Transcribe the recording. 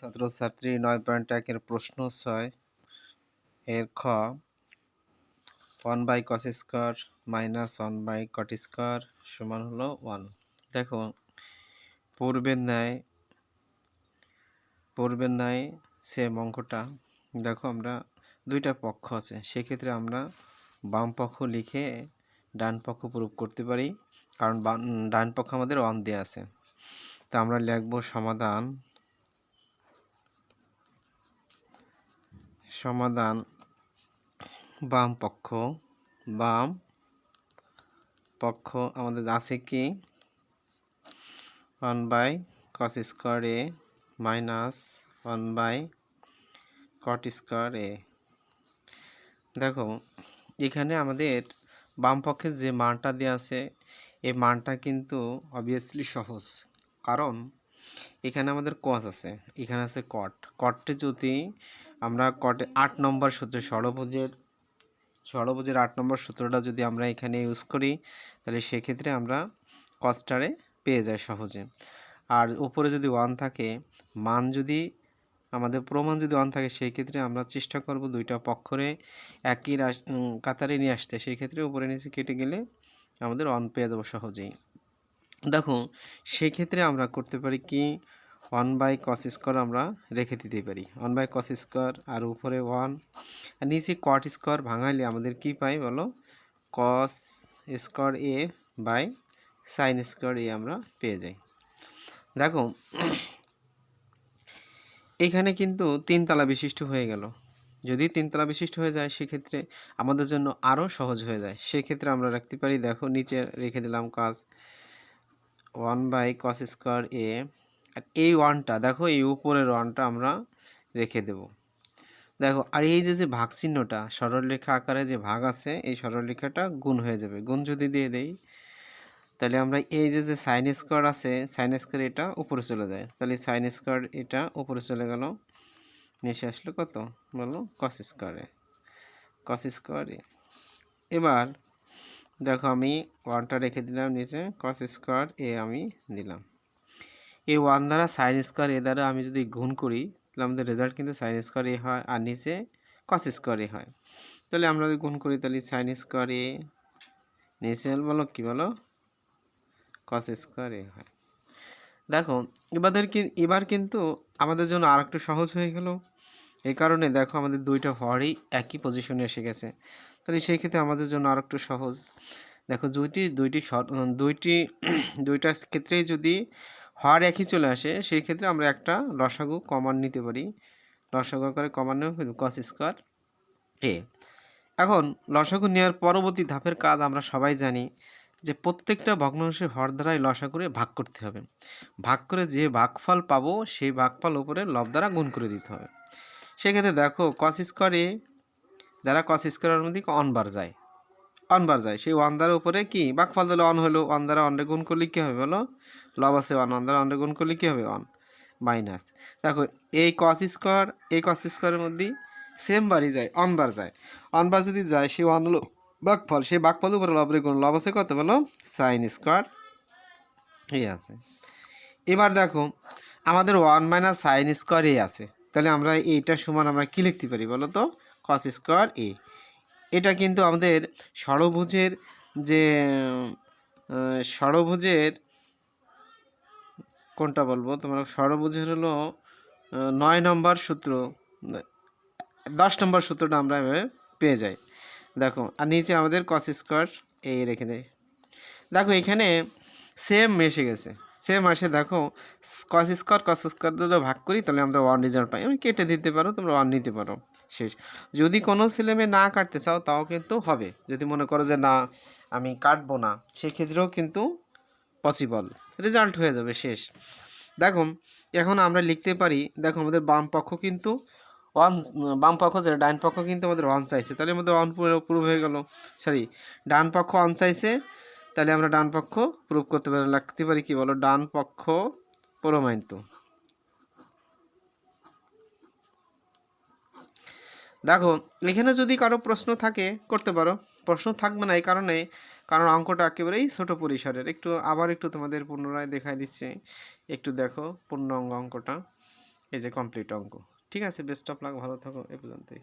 ছাত্রছাত্রী নয় পয়েন্ট একের প্রশ্ন ছয় এর খ one by cos square minus one by cot square সমান হলো ওয়ান দেখো, পূর্বের ন্যায় পূর্বের ন্যায় সেম অঙ্কটা। দেখো, আমরা দুইটা পক্ষ আছে, সেক্ষেত্রে আমরা বাম পক্ষ লিখে ডান পক্ষ প্রুভ করতে পারি, কারণ ডান পক্ষ আমাদের ওয়ান দেওয়া আছে। তা আমরা লিখব সমাধান সমাধান বাম পক্ষ বাম পক্ষ আমাদের আছে কি? ওয়ান বাই কস স্কোয়ার এ minus one by cot square এ দেখো, এখানে আমাদের বাম পক্ষের যে মানটা দেওয়া আছে, এই মানটা কিন্তু অবভিয়াসলি সহজ। কারণ এখানে আমাদের কস আছে। এখানে আছে কট কটে যদি আমরা কটে আট নম্বর সূত্র ষড়ভুজের ষড়ভুজের আট নম্বর সূত্রটা যদি আমরা এখানে ইউজ করি, তাহলে সেক্ষেত্রে আমরা কস্টারে পেয়ে যাই সহজে। আর উপরে যদি ওয়ান থাকে, মান যদি, আমাদের প্রমাণ যদি ওয়ান থাকে সেই ক্ষেত্রে আমরা চেষ্টা করব দুইটা পক্ষরে একই কাতারে নিয়ে আসতে। সেই ক্ষেত্রে উপরে নিচে কেটে গেলে আমাদের অন পেয়ে যাব সহজেই। দেখো সেই ক্ষেত্রে আমরা করতে পারি কি ওয়ান বাই কস স্কোয়ার আমরা রেখে দিতে পারি। ওয়ান বাই কস স্কোয়ার আর উপরে ওয়ান আর নিচে কট স্কোয়ার ভাঙাইলে আমাদের কি পাই বলো? কস স্কোয়ার এ বাই সাইন স্কোয়ার এ আমরা পেয়ে যাই। দেখো, এখানে কিন্তু তিনতলা বিশিষ্ট হয়ে গেল। যদি তিনতলা বিশিষ্ট হয়ে যায়, সেক্ষেত্রে আমাদের জন্য আরও সহজ হয়ে যায়। সেক্ষেত্রে আমরা রাখতে পারি, দেখো, নিচে রেখে দিলাম কাজ ওয়ান বাই কস স্কোয়ার এ, আর এই ওয়ানটা, দেখো এই উপরের ওয়ানটা আমরা রেখে দেব। দেখো, আর এই যে যে ভাগ চিহ্নটা সরলরেখা আকারে যে ভাগ আছে, এই সরলরেখাটা গুণ হয়ে যাবে। গুণ যদি দিয়ে দেই, তাহলে আমরা এই যে যে সাইন স্কোয়ার আছে সাইন স্কোয়ার এটা উপরে চলে যায়। তাহলে সাইন স্কোয়ার এটা উপরে চলে গেল, নিচে আসলো কত? বলো কস স্কোয়ারে কস স্কোয়ারে এবার দেখো আমি ওয়ানটা রেখে দিলাম, নিচে কস স্কোয়ার এ আমি দিলাম। এই ওয়ান দ্বারা সাইন স্কোয়ার এ দ্বারা আমি যদি গুণ করি, তাহলে আমাদের রেজাল্ট কিন্তু সাইন স্কোয়ার এ হয় আর নিচে কস স্কোয়ার এ হয়। তাহলে আমরা যদি গুণ করি, তাহলে সাইন স্কোয়ার এ নিচে বলো কী বলো? কস স্কোয়ার এ হয়। দেখো এবার কি, এবার কিন্তু আমাদের জন্য আর একটু সহজ হয়ে গেল। এই কারণে দেখো আমাদের দুইটা হরই একই পজিশনে এসে গেছে। তাহলে সেই ক্ষেত্রে আমাদের জন্য আর একটু সহজ। দেখো দুইটি দুইটি দুইটি, দুইটা ক্ষেত্রেই যদি হর একই চলে আসে, সেই ক্ষেত্রে আমরা একটা লসাগু কমান নিতে পারি। লসাগু আকারে কমান নেব কস স্কোয়ার এ এখন লসাগু নেওয়ার পরবর্তী ধাপের কাজ আমরা সবাই জানি যে প্রত্যেকটা ভগ্নাংশের হর দ্বারাই লসা করে ভাগ করতে হবে। ভাগ করে যে ভাগফল পাবো, সেই ভাগফল উপরে লব দ্বারা গুণ করে দিতে হবে। সেক্ষেত্রে দেখো কস স্কোয়ারে দ্বারা কস স্কোয়ারের মধ্যে অনবার যায়। অনবার যায়। সেই ওয়ান দ্বারা উপরে কি? ভাগফল দিলে অন হলো ওয়ান দ্বারা অনরে গুণ করলে কী হবে বলো? লব আছে ওয়ান ওয়ান দ্বারা অনরে গুণ করলে কী হবে? অন মাইনাস দেখো, এই কস স্কোয়ার এই কস স্কোয়ারের মধ্যে সেম বারই যায় অনবার যায়। অনবার যদি যায়, সেই ওয়ান হলো বাঘফল সেই বাঘফল উপরে লবরে গুণ লব আছে কত বলো? সাইন স্কোয়ার এই আছে। এবার দেখো, আমাদের ওয়ান মাইনাস সাইন স্কোয়ার এ আছে। তাহলে আমরা এইটার সমান আমরা কী লিখতে পারি বলো তো? কস স্কোয়ার এ। এটা কিন্তু আমাদের ষড়ভুজের যে ষড়ভুজের কোনটা বলব? তোমার ষড়ভুজের হলো নয় নম্বর সূত্র। দশ নম্বর সূত্রটা আমরা এভাবে পেয়ে যাই। দেখো, আর নিচে আমাদের কস স্কোয়ার এই রেখে দেয় দেখো, এখানে সেম এসে গেছে। সেম আসে দেখো কস স্কোয়ার কস স্কোয়ার দুটো ভাগ করি, তাহলে আমরা ওয়ান রেজাল্ট পাই। আমি কেটে দিতে পারো, তোমরা ওয়ান নিতে পারো। শেষ। যদি কোনো ছেলেমেয়ে না কাটতে চাও, তাও কিন্তু হবে। যদি মনে করো যে না, আমি কাটবো না, সেক্ষেত্রেও কিন্তু পসিবল রেজাল্ট হয়ে যাবে, শেষ। দেখো, এখন আমরা লিখতে পারি, দেখো আমাদের বাম পক্ষ কিন্তু ওয়ান বাম পক্ষ যেটা ডান পক্ষ কিন্তু আমাদের ওয়ান চাইছে। তাহলে আমাদের ওয়ান পুরো প্রুভ হয়ে গেল। সরি ডান পক্ষ ওয়ান চাইছে তাহলে আমরা ডান পক্ষ প্রুভ করতে পারি লিখতে পারি কি বলো? ডান পক্ষ প্রমাণিত দেখো, এখানে যদি কারও প্রশ্ন থাকে, করতে পারো। প্রশ্ন থাকবে না এই কারণে, কারণ অঙ্কটা একেবারেই ছোট পরিসরের। একটু, আবার একটু তোমাদের পুনরায় দেখাই দিচ্ছে। একটু দেখো পূর্ণাঙ্গ অঙ্কটা। এই যে কমপ্লিট অঙ্ক। ঠিক আছে বেস্ট অফ লাক ভালো থাকো, এ পর্যন্তই।